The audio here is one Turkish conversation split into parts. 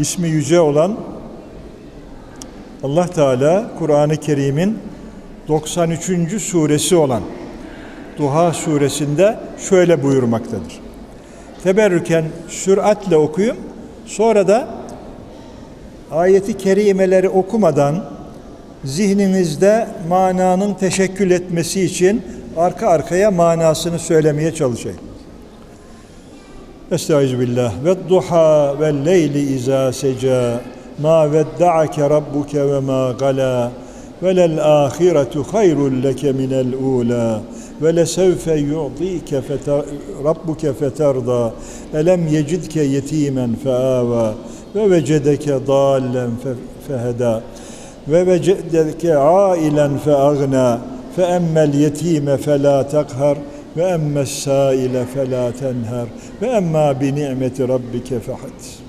ismi yüce olan Allah Teala Kur'an-ı Kerim'in 93. suresi olan Duha suresinde şöyle buyurmaktadır. Teberrüken süratle okuyun. Sonra da ayeti kerimeleri okumadan zihninizde mananın teşekkül etmesi için arka arkaya manasını söylemeye çalışayım. Estaizu billah. Ve duha ve leyli izâ seca ma vedda'ake rabbuke ve ma gala ve lel ahiretu hayrun leke minel ula ve lesevfe yu'tike fete- rabbuke feterda elem yecidke yetimen feava ve vecedeke dallen fe- feheda ve vecedeke ailen feagna fe emmel yetime felâ tekhar ve emmes saile felâ tenher ve emma bi ni'meti rabbike fehad.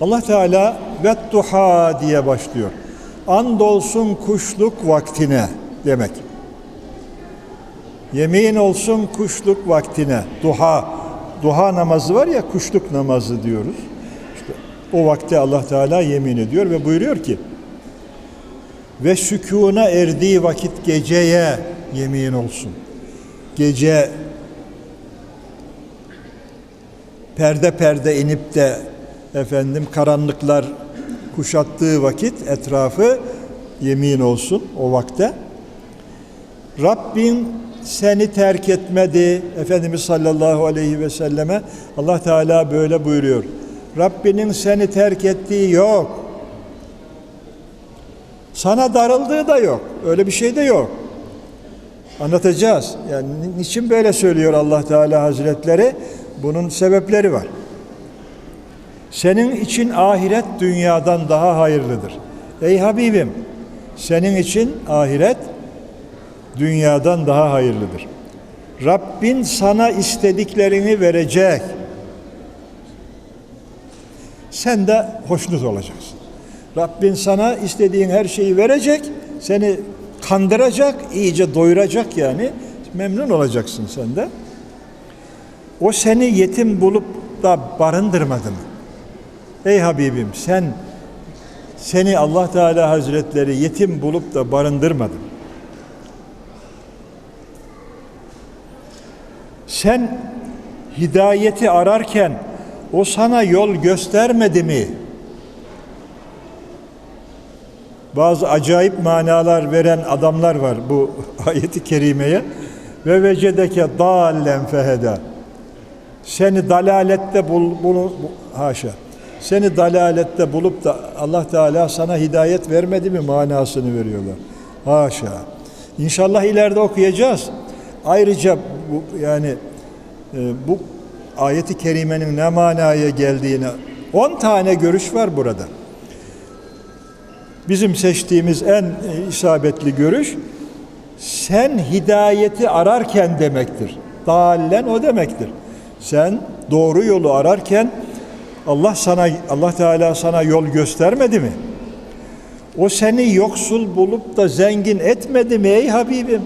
Allah Teala ve duha diye başlıyor. Andolsun kuşluk vaktine demek. Yemin olsun kuşluk vaktine. Duha. Duha namazı var ya kuşluk namazı diyoruz. İşte o vakte Allah Teala yemin ediyor ve buyuruyor ki ve sükûna erdiği vakit geceye yemin olsun. Gece perde perde inip de efendim karanlıklar kuşattığı vakit etrafı yemin olsun o vakte. Rabbin seni terk etmedi. Efendimiz sallallahu aleyhi ve selleme Allah Teala böyle buyuruyor. Rabbinin seni terk ettiği yok. Sana darıldığı da yok. Öyle bir şey de yok. Anlatacağız. Yani niçin böyle söylüyor Allah Teala Hazretleri? Bunun sebepleri var. Senin için ahiret dünyadan daha hayırlıdır. Ey Habibim, senin için ahiret dünyadan daha hayırlıdır. Rabbin sana istediklerini verecek. Sen de hoşnut olacaksın. Rabbin sana istediğin her şeyi verecek, seni kandıracak, iyice doyuracak yani. Memnun olacaksın sen de. O seni yetim bulup da barındırmadı mı? Ey Habibim sen seni Allah Teala Hazretleri yetim bulup da barındırmadı? Sen hidayeti ararken o sana yol göstermedi mi? Bazı acayip manalar veren adamlar var bu ayeti kerimeye. Ve vecedeke dallen feheda. Seni dalalette bul, bul haşa. Seni dalalette bulup da Allah Teala sana hidayet vermedi mi manasını veriyorlar. Haşa. İnşallah ileride okuyacağız. Ayrıca bu yani e, bu ayeti kerimenin ne manaya geldiğini 10 tane görüş var burada. Bizim seçtiğimiz en e, isabetli görüş sen hidayeti ararken demektir. Dallen o demektir. Sen doğru yolu ararken Allah sana Allah Teala sana yol göstermedi mi? O seni yoksul bulup da zengin etmedi mi ey Habibim?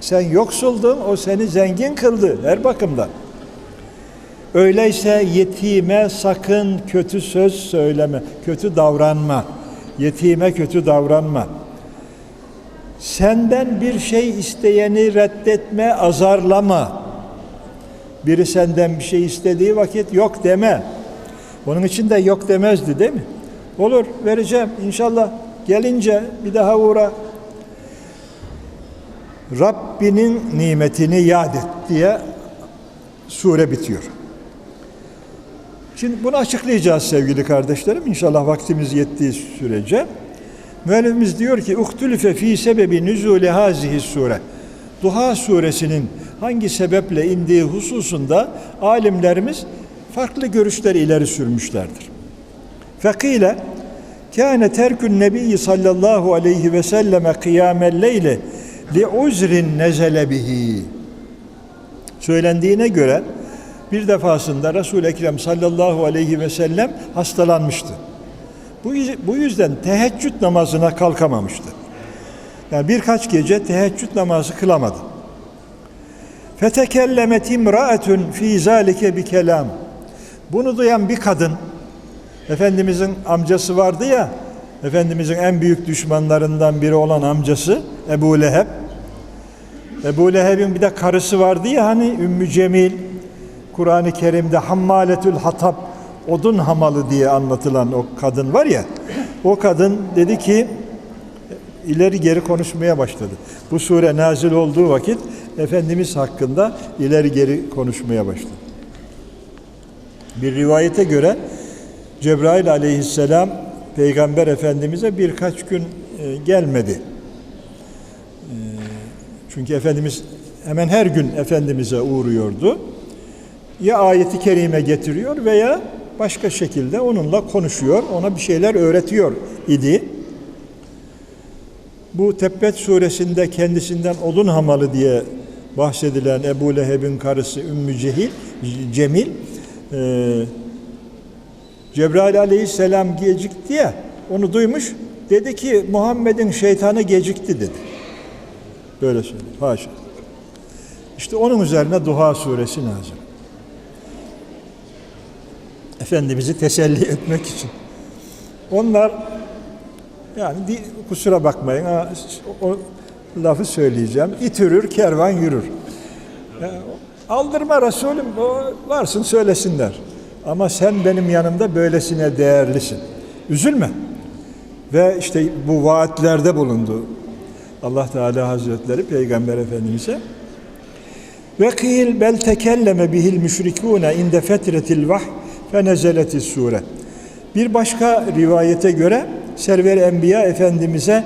Sen yoksuldun, o seni zengin kıldı her bakımdan. Öyleyse yetime sakın kötü söz söyleme, kötü davranma. Yetime kötü davranma. Senden bir şey isteyeni reddetme, azarlama. Biri senden bir şey istediği vakit yok deme. Onun için de yok demezdi değil mi? Olur vereceğim inşallah. Gelince bir daha uğra. Rabbinin nimetini yad et diye sure bitiyor. Şimdi bunu açıklayacağız sevgili kardeşlerim. İnşallah vaktimiz yettiği sürece. Müellifimiz diyor ki uhtülüfe fi sebebi nüzule hazihi sure. Duha suresinin hangi sebeple indiği hususunda alimlerimiz farklı görüşler ileri sürmüşlerdir. Fekile kâne terkün nebiyyi sallallahu aleyhi ve selleme kıyamel leyle li uzrin nezele bihi. Söylendiğine göre bir defasında Resul-i Ekrem sallallahu aleyhi ve sellem hastalanmıştı. Bu, bu yüzden teheccüd namazına kalkamamıştı. Yani birkaç gece teheccüd namazı kılamadı. Fetekellemet imraetun fi zalike bi kelam. Bunu duyan bir kadın, Efendimizin amcası vardı ya, Efendimizin en büyük düşmanlarından biri olan amcası Ebu Leheb. Ebu Leheb'in bir de karısı vardı ya hani Ümmü Cemil, Kur'an-ı Kerim'de Hammaletül Hatab, odun hamalı diye anlatılan o kadın var ya, o kadın dedi ki, ileri geri konuşmaya başladı. Bu sure nazil olduğu vakit Efendimiz hakkında ileri geri konuşmaya başladı. Bir rivayete göre Cebrail aleyhisselam Peygamber Efendimiz'e birkaç gün e, gelmedi. E, çünkü Efendimiz hemen her gün Efendimiz'e uğruyordu. Ya ayeti kerime getiriyor veya başka şekilde onunla konuşuyor, ona bir şeyler öğretiyor idi. Bu Tebbet suresinde kendisinden odun hamalı diye bahsedilen Ebu Leheb'in karısı Ümmü Cehil, Cemil, e, Cebrail aleyhisselam gecikti ya, onu duymuş, dedi ki Muhammed'in şeytanı gecikti dedi. Böyle söylüyor, haşa. İşte onun üzerine Duha suresi nazil. Efendimiz'i teselli etmek için. Onlar yani kusura bakmayın ha, o lafı söyleyeceğim. İt kervan yürür. Ya, aldırma Resulüm, varsın söylesinler. Ama sen benim yanımda böylesine değerlisin. Üzülme. Ve işte bu vaatlerde bulundu. Allah Teala Hazretleri Peygamber Efendimiz'e ve kıyıl bel tekelleme bihil müşrikûne inde fetretil vah fe nezeletis sure. Bir başka rivayete göre Server Enbiya Efendimiz'e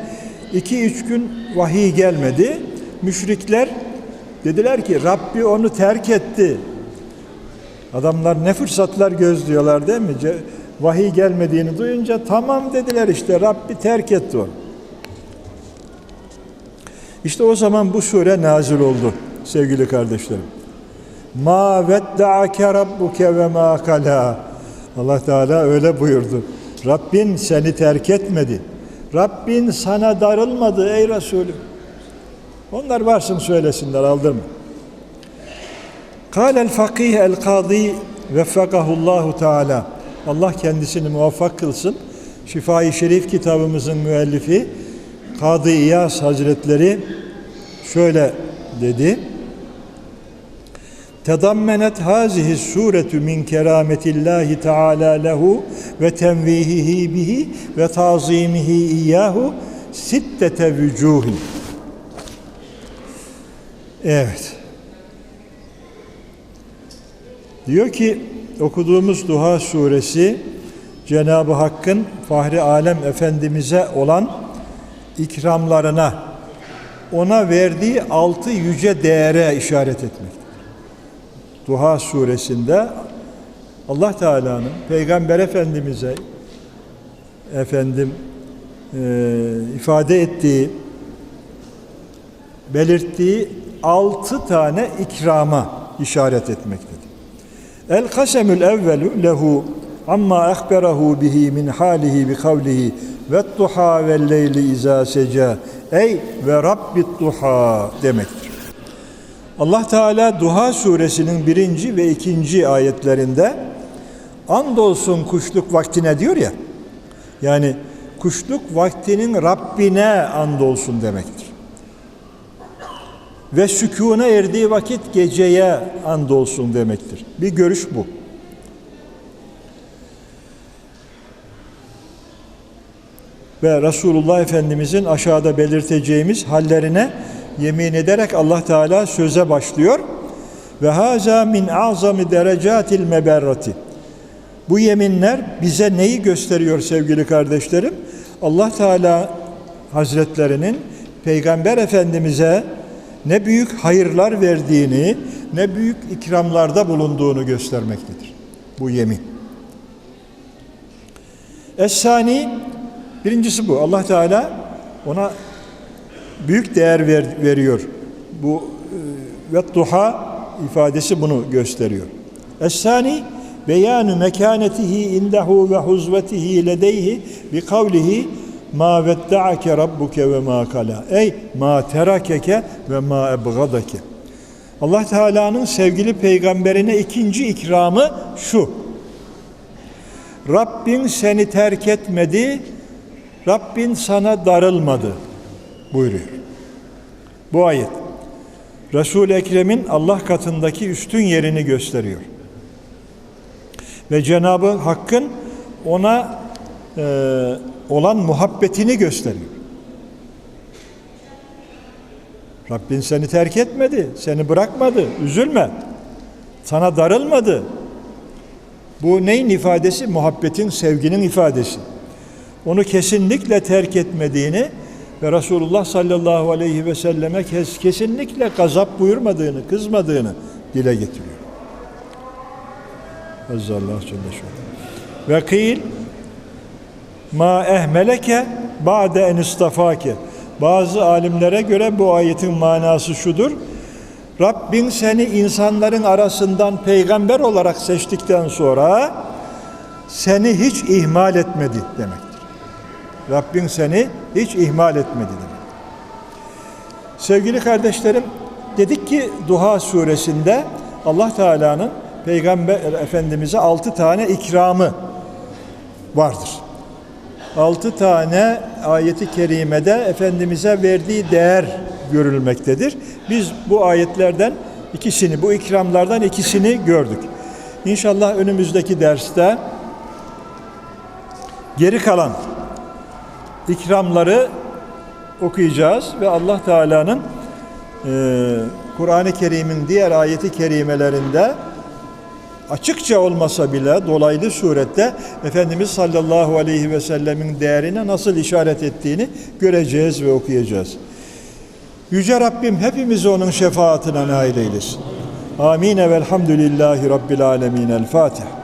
iki üç gün vahiy gelmedi. Müşrikler dediler ki Rabbi onu terk etti. Adamlar ne fırsatlar gözlüyorlar değil mi? Vahiy gelmediğini duyunca tamam dediler işte Rabbi terk etti onu. İşte o zaman bu sure nazil oldu sevgili kardeşlerim. Ma vedda'ake rabbuke ve ma kala. Allah Teala öyle buyurdu. Rabbin seni terk etmedi. Rabbin sana darılmadı ey Resulüm. Onlar varsın söylesinler aldırma. Kâlel fakih el kâdî veffekahullahu teâlâ. Allah kendisini muvaffak kılsın. Şifai Şerif kitabımızın müellifi Kadı İyaz Hazretleri şöyle dedi. Tedammenet hazihi suretu min kerametillahi teala lehu ve tenvihihi bihi ve tazimihi iyyahu sittete vücuhin. Evet. Diyor ki okuduğumuz Duha suresi Cenab-ı Hakk'ın Fahri Alem Efendimiz'e olan ikramlarına, ona verdiği altı yüce değere işaret etmektedir. Duha suresinde Allah Teala'nın Peygamber Efendimiz'e efendim e, ifade ettiği, belirttiği altı tane ikrama işaret etmektedir. El kasemül evvelu lehu amma ahberahu bihi min halihi bi kavlihi ve duha ve leyli izâ seca ey ve rabbit duha demektir. Allah Teala Duha suresinin birinci ve ikinci ayetlerinde andolsun kuşluk vaktine diyor ya yani kuşluk vaktinin Rabbine andolsun demektir. Ve sükûna erdiği vakit geceye andolsun demektir. Bir görüş bu. Ve Resulullah Efendimizin aşağıda belirteceğimiz hallerine yemin ederek Allah Teala söze başlıyor. Ve haza min azami derecatil meberrati. Bu yeminler bize neyi gösteriyor sevgili kardeşlerim? Allah Teala Hazretlerinin Peygamber Efendimiz'e ne büyük hayırlar verdiğini, ne büyük ikramlarda bulunduğunu göstermektedir. Bu yemin. Es-sani birincisi bu. Allah Teala ona büyük değer ver, veriyor. Bu e, ve duha ifadesi bunu gösteriyor. Es-sani beyanu mekanetihi indehu ve huzvetihi ledeyhi bi kavlihi ma vedda'ake rabbuke ve ma kala. Ey ma terakeke ve ma ebgadake. Allah Teala'nın sevgili peygamberine ikinci ikramı şu. Rabbin seni terk etmedi, Rabbin sana darılmadı buyuruyor. Bu ayet Resul-i Ekrem'in Allah katındaki üstün yerini gösteriyor. Ve Cenabı Hakk'ın ona e, olan muhabbetini gösteriyor. Rabbin seni terk etmedi, seni bırakmadı, üzülme. Sana darılmadı. Bu neyin ifadesi? Muhabbetin, sevginin ifadesi. Onu kesinlikle terk etmediğini ve Resulullah sallallahu aleyhi ve selleme kes, kesinlikle gazap buyurmadığını, kızmadığını dile getiriyor. Azzallahu Celle şuhu. Ve kıyıl ma ehmeleke ba'de en istafake. Bazı alimlere göre bu ayetin manası şudur. Rabbin seni insanların arasından peygamber olarak seçtikten sonra seni hiç ihmal etmedi demektir. Rabbin seni hiç ihmal etmedi demek. Sevgili kardeşlerim, dedik ki Duha suresinde Allah Teala'nın Peygamber Efendimiz'e altı tane ikramı vardır. Altı tane ayeti kerimede Efendimiz'e verdiği değer görülmektedir. Biz bu ayetlerden ikisini, bu ikramlardan ikisini gördük. İnşallah önümüzdeki derste geri kalan ikramları okuyacağız ve Allah Teala'nın e, Kur'an-ı Kerim'in diğer ayeti kerimelerinde açıkça olmasa bile dolaylı surette Efendimiz sallallahu aleyhi ve sellemin değerine nasıl işaret ettiğini göreceğiz ve okuyacağız. Yüce Rabbim hepimizi onun şefaatine nail eylesin. Amin ve elhamdülillahi rabbil alemin. El Fatiha.